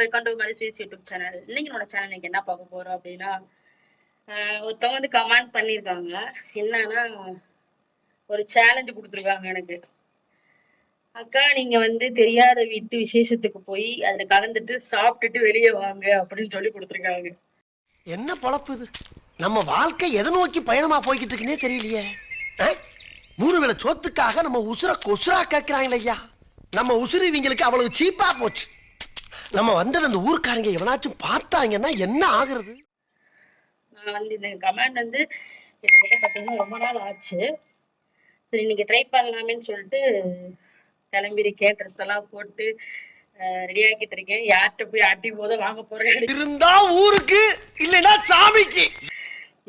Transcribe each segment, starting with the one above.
Welcome to மாதிரி ஸ்வீஸ் YouTube channel. இன்னைக்கு என்னோட சேனல் இன்னைக்கு என்ன பார்க்க போறோம் அப்படின்னா ஒருத்தவங்க வந்து கமெண்ட் பண்ணியிருக்காங்க. என்னன்னா ஒரு சேலஞ்சு கொடுத்துருக்காங்க எனக்கு. அக்கா நீங்க வந்து தெரியாத வீட்டு விசேஷத்துக்கு போய் அதுல கலந்துட்டு சாப்பிட்டுட்டு வெளியே வாங்க அப்படின்னு சொல்லி கொடுத்துருக்காங்க. என்ன பொழப்பு இது? நம்ம வாழ்க்கை எதை நோக்கி பயணமா போய்கிட்டு இருக்குன்னே தெரியலையே. மூணு வேளை சோத்துக்காக நம்ம உசுர கொசுரா கேட்கிறாங்களே ஐயா. நம்ம உசுறு இவங்களுக்கு அவ்வளவு சீப்பா போச்சு. நம்ம வந்தது அந்த ஊர்க்காரங்க எவனாச்சும் பார்த்தாங்கன்னா என்ன ஆகுறது? நான் வந்து இந்த கமெண்ட் வந்து கிட்டத்தட்ட பார்த்தீங்கன்னா ரொம்ப நாள் ஆச்சு. சரி இன்னைக்கு ட்ரை பண்ணலாமேன்னு சொல்லிட்டு கிளம்பிருக்கேன் ட்ரெஸ் எல்லாம் போட்டு ரெடி ஆக்கிட்டு இருக்கேன். யார்கிட்ட போய் அடி போத வாங்க போறேன்? இருந்தா ஊருக்கு இல்லைன்னா சாமிக்கு.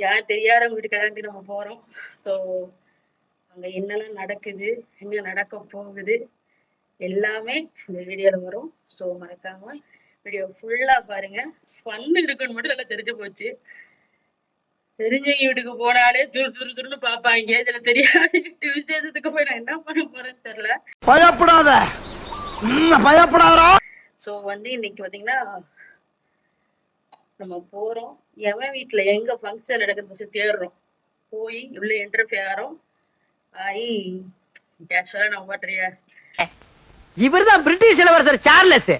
யார் தெரியாதவங்க வீட்டு கல்யாணத்துக்கு நம்ம போறோம். ஸோ அங்க என்னெல்லாம் நடக்குது என்ன நடக்க போகுது எல்லாமே இந்த வீடியோல வரும். ஸோ மறக்காம வீடியோ ஃபுல்லா பாருங்க. ஃபன் இருக்குன்னு மட்டும் நல்லா தெரிஞ்சு போச்சு. தெரிஞ்சவங்க வீட்டுக்கு போனாலே சுறு சுறு சுருன்னு பார்ப்பாங்க. இதுல தெரியாத விசேஷத்துக்கு போய் நான் என்ன பண்ண போறேன்னு தெரியல. பயப்படாத. பயப்படாதா ஸோ வந்து இன்னைக்கு பார்த்தீங்கன்னா நம்ம போறோம். எவன் வீட்ல எங்க ஃபங்க்ஷன் நடக்குது ஃபர்ஸ்ட் தேடுறோம். போய் உள்ள என்டர்ஃபியர் ஆகிறோம் ஆகி கேஷுவலாக நம்ம பாட்டுறியா இவர்தான் பிரிட்டிஷ் இளவரசர் சார்லஸ்.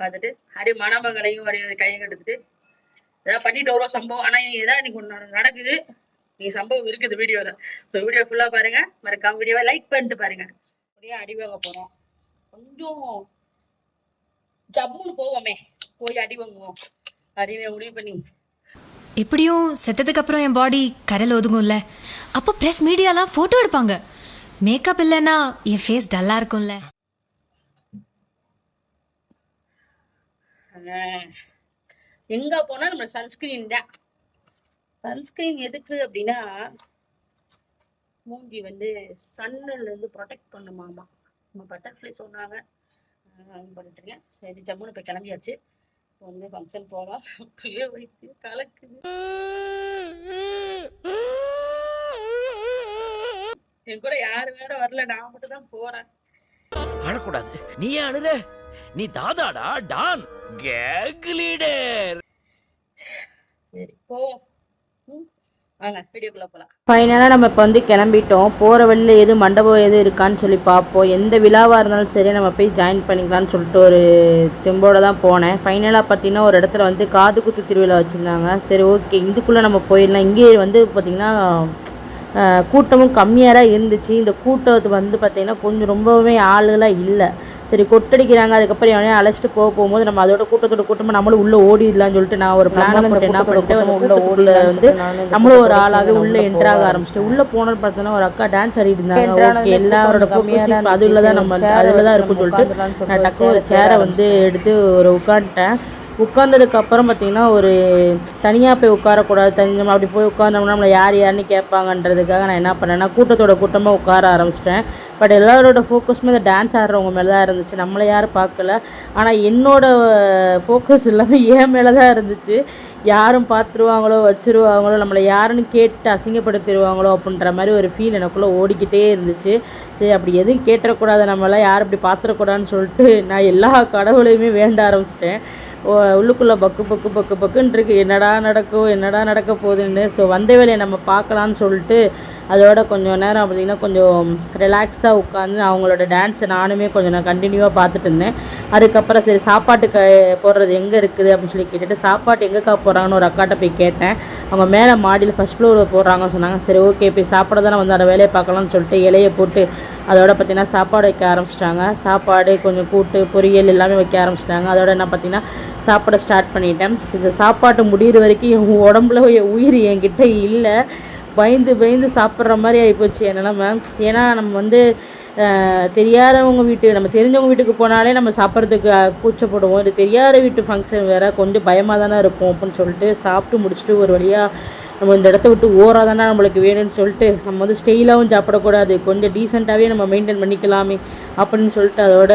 பார்த்துட்டு அப்படியே மணமகளையும் அப்படியே கையை கெடுத்துட்டு ஏதாவது பண்ணிட்டு வரோம் சம்பவம். ஆனா ஏதாவது இன்னைக்கு ஒன்று நடக்குது. நீ சம்பவம் இருக்குது வீடியோல. ஸோ வீடியோ ஃபுல்லா பாருங்க. மறக்காம வீடியோவை லைக் பண்ணிட்டு பாருங்க. அப்படியே அடி வாங்க போறோம். கொஞ்சம் ஜம்முன்னு போவோமே. போய் அடி வாங்குவோம். அப்படின்னு முடிவு பண்ணி. எப்படியும் செத்ததுக்கு அப்புறம் என் பாடி கரையில் ஒதுங்கும்ல. அப்போ பிரஸ் மீடியாலாம் ஃபோட்டோ எடுப்பாங்க. மேக்கப் இல்லைன்னா என் ஃபேஸ் டல்லா இருக்கும்ல. ஆஹ், எங்க போனா நம்ம சன்ஸ்கிரீன் தான். சன்ஸ்கிரீன் எதுக்கு அப்படின்னா மூஞ்சி வந்து சன்னில் இருந்து ப்ரொடெக்ட் பண்ணுமாமா. நம்ம பட்டர்ஃப்ளை சொன்னாங்க. பண்ணிட்டுருக்கேன் சரி ஜம்முன்னு போய் கிளம்பியாச்சு. இப்போ வந்து ஃபங்க்ஷன் போகலாம் அப்படியே வைத்து கலக்குது. என் கூட யாரு வேற வரல. நான் மட்டும் தான் போறேன். அழக்கூடாது. நீ ஏன் அழுற? நீ தாதாடா டான். Cake leader. சரி போவோம். ம், வாங்க வீடியோக்குள்ள போலாம். ஃபைனலாக நம்ம இப்போ வந்து கிளம்பிட்டோம். போகிற வழியில் எது மண்டபம் எது இருக்கான்னு சொல்லி பார்ப்போம். எந்த விழாவாக இருந்தாலும் சரி நம்ம போய் ஜாயின் பண்ணிக்கலாம்னு சொல்லிட்டு ஒரு தெம்போட தான் போனேன். ஃபைனலாக பார்த்தீங்கன்னா ஒரு இடத்துல வந்து காது குத்து திருவிழா வச்சுருந்தாங்க. சரி ஓகே இதுக்குள்ளே நம்ம போயிடலாம். இங்கே வந்து பார்த்திங்கன்னா கூட்டமும் கம்மியாக தான் இருந்துச்சு. இந்த கூட்டத்து வந்து பார்த்திங்கன்னா கொஞ்சம் ரொம்பவுமே ஆளுகளாக இல்லை. சரி கொட்டடிக்கிறாங்க. அதுக்கப்புறம் எவனையும் அழைச்சிட்டு போக போகும்போது நம்ம அதோட கூட்டத்தோட கூட்டமாக நம்மளும் உள்ளே ஓடிடலாம்னு சொல்லிட்டு நான் ஒரு பிளான் போட்டு என்ன பண்ணிட்டேன் உள்ள ஓடல வந்து நம்மளும் ஒரு ஆளாவே உள்ள என்டர் ஆக ஆரம்பிச்சிட்டு உள்ள போனோம்னு பார்த்தோன்னா ஒரு அக்கா டான்ஸ் ஆடிட்டு இருந்தாங்க ஓகே எல்லாரோட ஃபோக்கஸ் அதுல தான் நம்ம அதுல தான் இருக்கும்னு சொல்லிட்டு நான் டக்கு ஒரு சேரை வந்து எடுத்து ஒரு உட்காந்துட்டேன் உட்கார்ந்ததுக்கு அப்புறம் பார்த்தீங்கன்னா ஒரு தனியாக போய் உட்காரக்கூடாது. தனி அப்படி போய் உட்கார்ந்தோம்னா நம்மளை யார் யாருன்னு கேட்பாங்கன்றதுக்காக நான் என்ன பண்ணேன்னா கூட்டத்தோட கூட்டமாக உட்கார ஆரம்பிச்சிட்டேன். பட் எல்லாரோட ஃபோக்கஸுமே இந்த டான்ஸ் ஆடுறவங்க மேலே தான் இருந்துச்சு. நம்மளை யாரும் பார்க்கல. ஆனால் என்னோடய ஃபோக்கஸ் எல்லாமே என் மேலே தான் இருந்துச்சு. யாரும் பார்த்துருவாங்களோ வச்சுருவாங்களோ நம்மளை யாருன்னு கேட்டு அசிங்கப்படுத்திடுவாங்களோ அப்படின்ற மாதிரி ஒரு ஃபீல் எனக்குள்ளே ஓடிக்கிட்டே இருந்துச்சு. சரி அப்படி எதுவும் கேட்டுறக்கூடாது. நம்மளாம் யாரும் இப்படி பார்த்துடக்கூடாதுன்னு சொல்லிட்டு நான் எல்லா கடவுளையுமே வேண்ட ஆரம்பிச்சிட்டேன். உள்ளுக்குள்ளே பக்கு பக்கு பக்கு பக்குன்னு இருக்குது என்னடா நடக்கும் என்னடா நடக்க போகுதுன்னு. ஸோ வந்த வேலையை நம்ம பார்க்கலான்னு சொல்லிட்டு அதோட கொஞ்சம் நேரம் பார்த்திங்கன்னா கொஞ்சம் ரிலாக்ஸாக உட்காந்து அவங்களோட டான்ஸை நானுமே கொஞ்சம் நான் கண்டினியூவாக பார்த்துட்டு இருந்தேன். அதுக்கப்புறம் சரி சாப்பாட்டுக்கு போடுறது எங்கே இருக்குது அப்படின்னு சொல்லி கேட்டுட்டு சாப்பாட்டு எங்கேக்கா போடுறாங்கன்னு ஒரு அக்காட்ட போய் கேட்டேன். அவங்க மேலே மாடியில் ஃபஸ்ட் ஃப்ளோரில் போடுறாங்கன்னு சொன்னாங்க. சரி ஓகே போய் சாப்பிட தானே வந்து அந்த வேலையை பார்க்கலாம்னு சொல்லிட்டு இலையை போட்டு அதோட பார்த்திங்கன்னா சாப்பாடு வைக்க ஆரம்பிச்சிட்டாங்க. சாப்பாடு கொஞ்சம் கூட்டு பொரியல் எல்லாமே வைக்க ஆரம்பிச்சிட்டாங்க. அதோட என்ன பார்த்தீங்கன்னா சாப்பிட ஸ்டார்ட் பண்ணிட்டேன். இந்த சாப்பாட்டு முடிகிற வரைக்கும் என் உடம்புல என் உயிர் என்கிட்ட இல்லை. பயந்து பயந்து சாப்பிட்ற மாதிரி ஆகிப்போச்சு என் நிலமை ஏன்னா நம்ம வந்து தெரியாதவங்க வீட்டு நம்ம தெரிஞ்சவங்க வீட்டுக்கு போனாலே நம்ம சாப்பிட்றதுக்கு கூச்சப்படுவோம். இது தெரியாத வீட்டு ஃபங்க்ஷன் வேறு. கொஞ்சம் பயமாக தானே இருக்கும் அப்படின்னு சொல்லிட்டு சாப்பிட்டு முடிச்சுட்டு ஒரு வழியாக நம்ம இந்த இடத்த விட்டு ஓராதானே நம்மளுக்கு வேணும்னு சொல்லிட்டு நம்ம வந்து ஸ்டெயிலாகவும் சாப்பிடக்கூடாது. கொஞ்சம் டீசெண்டாகவே நம்ம மெயின்டைன் பண்ணிக்கலாமே அப்படின்னு சொல்லிட்டு அதோட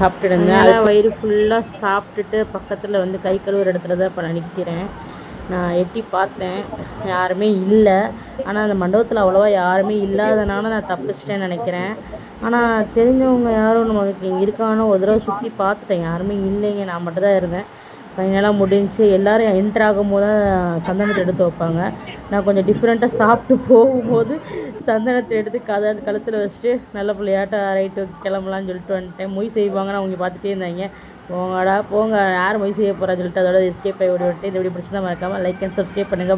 சாப்பிட்டுடுங்க அதை வயிறு ஃபுல்லாக சாப்பிட்டுட்டு பக்கத்தில் வந்து கை கழுவுற இடத்துல தான் இப்போ நான் நிற்கிறேன் நான் எட்டி பார்த்தேன். யாருமே இல்லை. ஆனால் அந்த மண்டபத்தில் அவ்வளோவா யாருமே இல்லாதனால நான் தப்பிச்சிட்டேன்னு நினைக்கிறேன். ஆனால் தெரிஞ்சவங்க யாரும் நமக்கு இங்கே இருக்கான்னு ஒரு தடவை சுற்றி பார்த்துட்டேன். யாருமே இல்லைங்க. நான் மட்டும் தான் இருந்தேன். ஃபைனலாக முடிஞ்சு எல்லோரும் என்ட்ரு ஆகும்போது தான் சந்தனத்தை எடுத்து வைப்பாங்க. நான் கொஞ்சம் டிஃப்ரெண்ட்டாக சாப்பிட்டு போகும்போது சந்தனத்தை எடுத்து கதை கழுத்தில் வச்சுட்டு நல்ல பிள்ளையாட்ட ரைட்டு கிளம்பலான்னு சொல்லிட்டு வந்துட்டேன். மொய் செய்வாங்கன்னு அவங்க பார்த்துட்டே இருந்தாங்க. போங்கடா போங்க யார் மொய் செய்ய போகிறான்னு சொல்லிட்டு அதோட எஸ்கேப் ஆகி ஓடி விட்டு இந்த வீடியோ பிடிச்சிருந்தா மறக்காமல் லைக் அண்ட் சப்ஸ்கிரைப் பண்ணுங்கள்